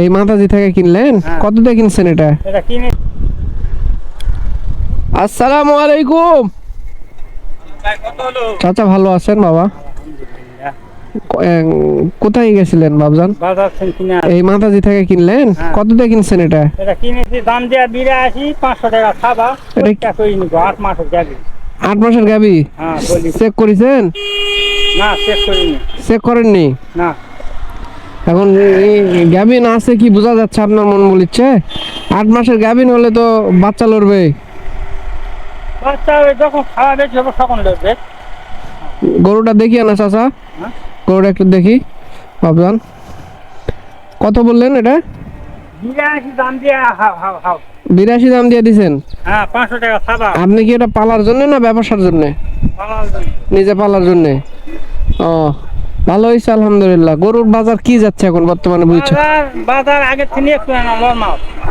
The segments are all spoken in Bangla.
এই মাতাজি থেকে কিনলেন? হ্যাঁ। কত দিয়ে কিনছেন এটা? আসসালামু আলাইকুম। চাচা ভালো আছেন বাবা? কোথায় গেছিলেন বাবজান? এই মাতাজি থেকে কিনলেন? হ্যাঁ। কত দিয়ে কিনছেন এটা? কিনেছি দাম দেওয়া বিরাশি পাঁচশো টাকা খাবা এটা- আট মাসের যাবি আট মাসের গাবি হ্যাঁ চেক করেছেন? না চেক করিনি। চেক করেননি? না। এখন গাবিন আছে কি বোঝা যাচ্ছে আপনার মন বলিচ্ছে? আট মাসের গাবিন হলে তো বাচ্চা লড়বে। বাচ্চা যখন খাওয়া বেশি তখন লড়বে। গরুটা দেখি না চাচা। হ্যাঁ? গরুটা একটু দেখি। বাবজান কত বললেন এটা? বিরাশি দাম দিয়ে দিছেন? হ্যাঁ আপনি কি এটা পালার জন্য না ব্যবসার জন্য। নিজে পালার জন্য? ও ভালো হয়েছে আলহামদুলিল্লাহ। গরুর বাজার কি যাচ্ছে এখন বর্তমানে বুঝছ? বাজার আগের থেকে একটু না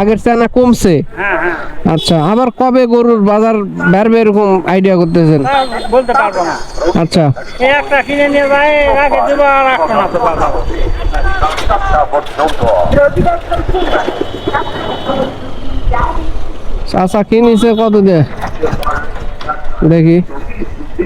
আগের চেয়ে না কমছে? হ্যাঁ হ্যাঁ। আচ্ছা আবার কবে গরুর বাজার বাড়বে এরকম আইডিয়া করতেছেন? বলতে পারব না। আচ্ছা। একটা কিনে নিয়ে যায় রাখে দেবো আর রাখব না চাচা কি নিছে কত দিয়ে? দেখি।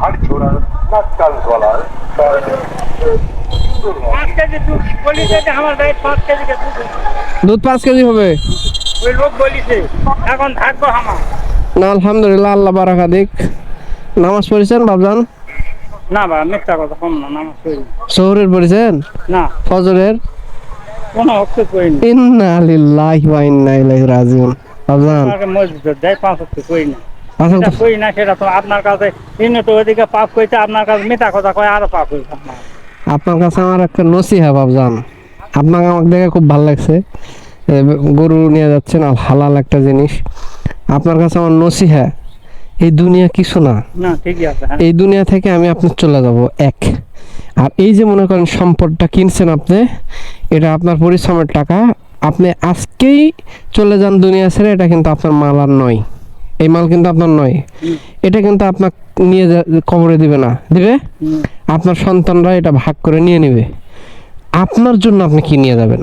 হাড় ছোড়ার নাকাল গলার পাঁচ কেজি দুধ বলিছে যে আমার ভাই পাঁচ কেজি দুধ দুধ পাঁচ কেজি হবে? ওই লোক বলিছে এখন থাকব আমার। না আলহামদুলিল্লাহ আল্লাহ বারাকা দিক। নামাজ পড়েছেন বাবজান না বা মিথ্যা কথা কম না নামাজ পড়ি। শহরের পড়েছেন? না। ফজরের? কোনো হচ্ছে করি না। ইন্না লিল্লাহি ওয়া ইন্না ইলাইহি রাজিউন। বাবজান মসজিদ দেয় পাঁচ হচ্ছে করি না না সেটা তো আপনার কাছে। তো ওইদিকে পাপ কইতে আপনার কাছে মিথ্যা কথা কয় আরও পাপ হইছে আপনার। কাছে আমার একটা নসিহা বাবজান আপনাকে আমাকে দেখে খুব ভালো লাগছে। গরু নিয়ে যাচ্ছেন আর হালাল একটা জিনিস। আপনার কাছে আমার নসিহা এই দুনিয়া কিছু না। হ্যাঁ। এই দুনিয়া থেকে আমি আপনার চলে যাব এক। আর এই যে মনে করেন সম্পদটা কিনছেন আপনি এটা আপনার পরিশ্রমের টাকা। আপনি আজকেই চলে যান দুনিয়া ছেড়ে এটা কিন্তু আপনার মাল আর নয়। এই মাল কিন্তু আপনার নয়। এটা কিন্তু আপনার নিয়ে কবরে দিবে না। দিবে? আপনার সন্তানরা এটা ভাগ করে নিয়ে নেবে। আপনার জন্য আপনি কি নিয়ে যাবেন?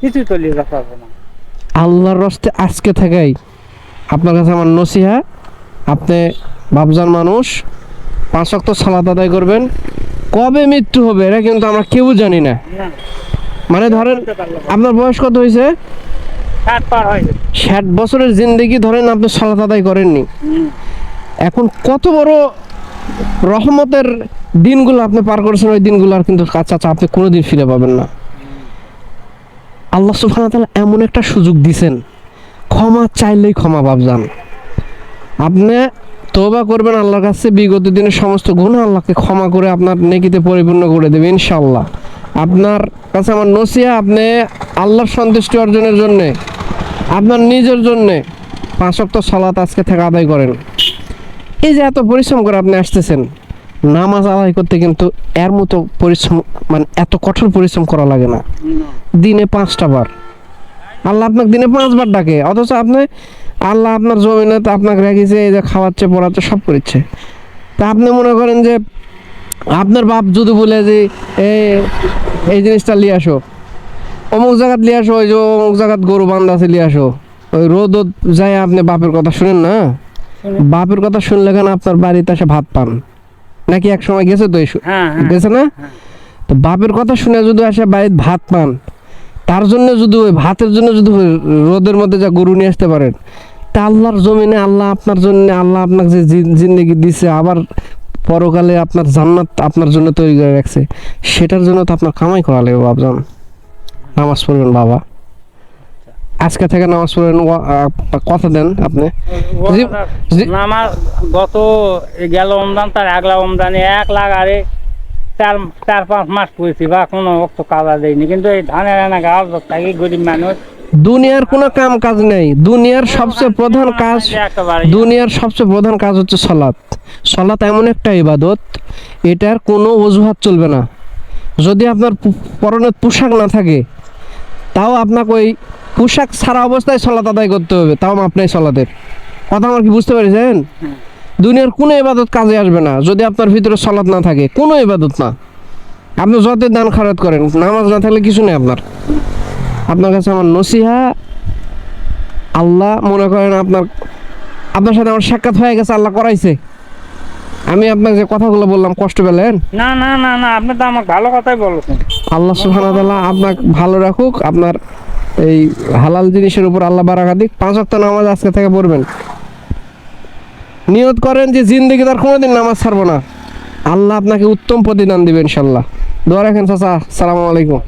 কিছুই তো লিয়ে যেতে না। আল্লাহর রস্তে আজকে থাকাই আপনার কাছে আমার নসিহা আপনি বাবজান মানুষ পাঁচ অক্ত সালাত আদায় করবেন। কবে মৃত্যু হবে এটা কিন্তু আমরা কেউ জানি না। মানে ধরেন। আপনার বয়স কত হয়েছে? ষাট বছরের জিন্দগি ধরেন আপনি সালাত আদায় করেননি। এখন কত বড় রহমতের দিনগুলো আপনি পার করেছেন, ওই দিনগুলো আর কিন্তু কাছা আপনি কোনোদিন ফিরে পাবেন না। আল্লাহ ওয়া তাআলা এমন একটা সুযোগ দিছেন, ক্ষমা চাইলেই ক্ষমা ভাবজান আপনি তওবা করবেন আল্লাহর কাছে, বিগত দিনের সমস্ত গুণ আল্লাহকে ক্ষমা করে আপনার নেকিতে পরিপূর্ণ করে দেবে ইনশাল্লাহ আপনার কাছে আমার নসিয়া আপনি আল্লাহর সন্তুষ্টি অর্জনের জন্যে আপনার নিজের জন্যে পাঁচ ওয়াক্ত সালাত আজকে থেকে আদায় করেন। এই যে এত পরিশ্রম করে আপনি আসতেছেন, নামাজ আদায় করতে কিন্তু এর মতো পরিশ্রম মানে এত কঠোর পরিশ্রম করা লাগে না। দিনে পাঁচটা বার। আল্লাহ আপনাকে দিনে পাঁচবার ডাকে, অথচ আপনি, আল্লাহ আপনার জমিনে তো আপনাকে রেখেছে, এই যে খাওয়াচ্ছে, পড়াচ্ছে, সব করছে। তা আপনি মনে করেন যে, আপনার বাপ যদি বলে যে এই জিনিসটা নিয়ে আসো। অমুক জায়গাত নিয়ে আসো ওই যে অমুক জায়গাত গরু বান্ধা আছে নিয়ে আসো। ওই রোদ যায় আপনি বাপের কথা শুনেন না? বাপের কথা শুনলে কেন আপনার বাড়িতে এসে ভাত পান? নাকি এক সময় গেছে তো হ্যাঁ হ্যাঁ। গেছে না? তো বাপের কথা শুনে যদি আসে বাড়িতে ভাত পান তার জন্য যদি ওই ভাতের জন্য যদি রোদের মধ্যে যা গরু নিয়ে আসতে পারেন তা আল্লাহর জমিনে আল্লাহ আপনার জন্য আল্লাহ আপনাকে যে জিন্দগি দিছে আবার পরকালে আপনার জান্নাত আপনার জন্য তৈরি করে রাখছে সেটার জন্য তো আপনার কামাই করা লাগবে বাবজান নামাজ পড়বেন বাবা। আজকে থেকে নামাজ পড়বেন কথা দেন আপনি। জি- জি- আমার গত গেল রমজান তার আগলা রমজানে এক লাখ আরে চার চার পাঁচ মাস করেছি বা কোনো অক্ত কাজা দেয়নি। কিন্তু এই ধানের এনে গাছ থাকি গরিব মানুষ। দুনিয়ার কোনো কাম কাজ নেই। দুনিয়ার সবচেয়ে প্রধান কাজ দুনিয়ার সবচেয়ে প্রধান কাজ হচ্ছে সলাৎ সলাৎ এমন একটা ইবাদত এটার কোনো অজুহাত চলবে না। যদি আপনার পরনের পোশাক না থাকে তাও আপনাকে ওই পোশাক ছাড়া অবস্থায় সলাত আদায় করতে হবে, তাও মাপ নেই সলাতের। কথা আমার কি বুঝতে পেরেছেন? দুনিয়ার কোনো এবাদত কাজে আসবে না, যদি আপনার ভিতরে সলাৎ না থাকে, কোনো ইবাদত না। আপনি যতই দান খারাত করেন, নামাজ না থাকলে কিছু নেই আপনার। আপনার কাছে আমার নসিহা, আল্লাহ মনে করেন আপনার আপনার সাথে আমার সাক্ষাৎ হয়ে গেছে, আল্লাহ করাইছে। আমি আপনাকে যে কথাগুলো বললাম কষ্ট পেলেন? না না না না আপনি তো আমাকে ভালো কথাই বলেছেন। আল্লাহ সুবহানাহু ওয়া তাআলা আপনাকে ভালো রাখুক আপনার এই হালাল জিনিসের উপর আল্লাহ বারাকা দিক। পাঁচ ওয়াক্ত নামাজ আজকে থেকে পড়বেন। নিয়ত করেন যে জিন্দগি তার কোনোদিন নামাজ ছাড়বো না। আল্লাহ আপনাকে উত্তম প্রতিদান দিবে ইনশাল্লাহ দোয়া রাখেন চাচা সালামু আলাইকুম।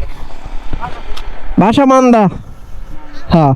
বাসা মান্দা। হ্যাঁ।